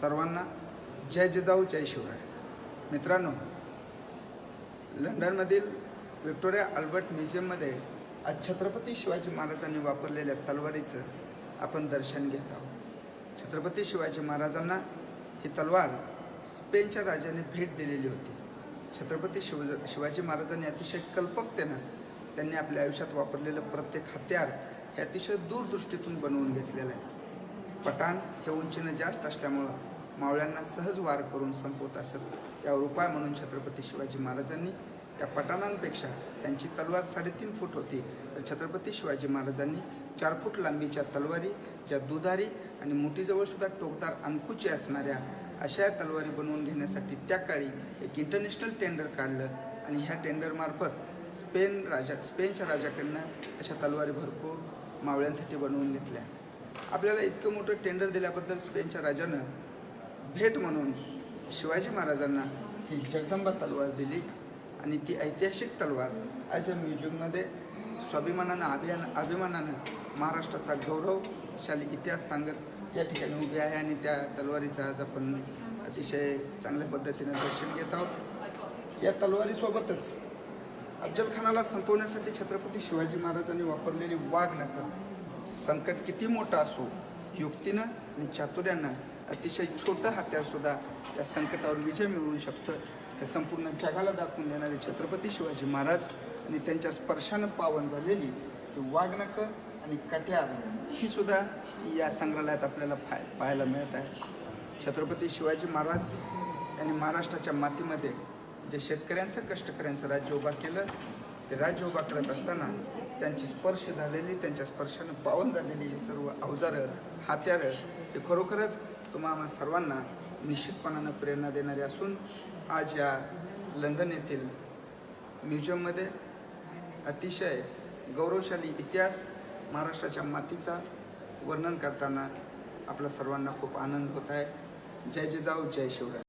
सर्वांना जय जिजाऊ जय शिवराय. मित्रांनो लंडनमधील Victoria Albert म्युझियममध्ये आज छत्रपती शिवाजी महाराजांनी वापरलेल्या तलवारीचं आपण दर्शन घेत आहोत. छत्रपती शिवाजी महाराजांना ही तलवार स्पेनच्या राजाने भेट दिलेली होती. छत्रपती शिव शिवाजी महाराजांनी अतिशय कल्पकतेनं त्यांनी आपल्या आयुष्यात वापरलेलं प्रत्येक हत्यार हे अतिशय दूरदृष्टीतून बनवून घेतलेलं आहे. पठाण हे उंचीनं जास्त असल्यामुळं मावळ्यांना सहज वार करून संपवत असत. यावर उपाय म्हणून छत्रपती शिवाजी महाराजांनी या पठाणांपेक्षा त्यांची तलवार साडेतीन फूट होती. तर छत्रपती शिवाजी महाराजांनी चार फूट लांबीच्या तलवारी ज्या दुधारी आणि मोठीजवळसुद्धा टोकदार अंकुची असणाऱ्या अशा या तलवारी बनवून घेण्यासाठी त्या काळी एक इंटरनॅशनल टेंडर काढलं आणि ह्या टेंडरमार्फत स्पेन राजा स्पेनच्या राजाकडनं अशा तलवारी भरपूर मावळ्यांसाठी बनवून घेतल्या. आपल्याला इतकं मोठं टेंडर दिल्याबद्दल स्पेनच्या राजानं भेट म्हणून शिवाजी महाराजांना ही जगदंबा तलवार दिली आणि ती ऐतिहासिक तलवार आज या म्युझियममध्ये स्वाभिमानानं अभियान अभिमानानं महाराष्ट्राचा गौरवशाली इतिहास सांगत या ठिकाणी उभी आहे आणि त्या तलवारीचं आज आपण अतिशय चांगल्या पद्धतीनं दर्शन घेत आहोत. या तलवारीसोबतच अफजल खानाला संपवण्यासाठी छत्रपती शिवाजी महाराजांनी वापरलेली वाघ नखं संकट किती मोठं असो युक्तीनं आणि चातुर्यानं अतिशय छोटं हत्यारसुद्धा त्या संकटावर विजय मिळवू शकतं. हे संपूर्ण जगाला दाखवून देणारे छत्रपती शिवाजी महाराज आणि त्यांच्या स्पर्शानं पावन झालेली ही आणि कट्यार ही सुद्धा या संग्रहालयात आपल्याला पाय पाहायला मिळत आहे छत्रपती शिवाजी महाराज यांनी महाराष्ट्राच्या मातीमध्ये जे शेतकऱ्यांचं कष्टकऱ्यांचं राज्य उभा केलं ते राज्य उभा करत असताना त्यांची स्पर्श झालेली त्यांच्या स्पर्शानं पावन झालेली सर्व अवजारं हात्यारं ते खरोखरच तुम्हाला सर्वांना निश्चितपणानं प्रेरणा देणारे असून आज या लंडन येथील म्युझियममध्ये अतिशय गौरवशाली इतिहास महाराष्ट्राच्या मातीचा वर्णन करताना आपल्या सर्वांना खूप आनंद होत आहे. जय जिजाऊ जय शिवराय.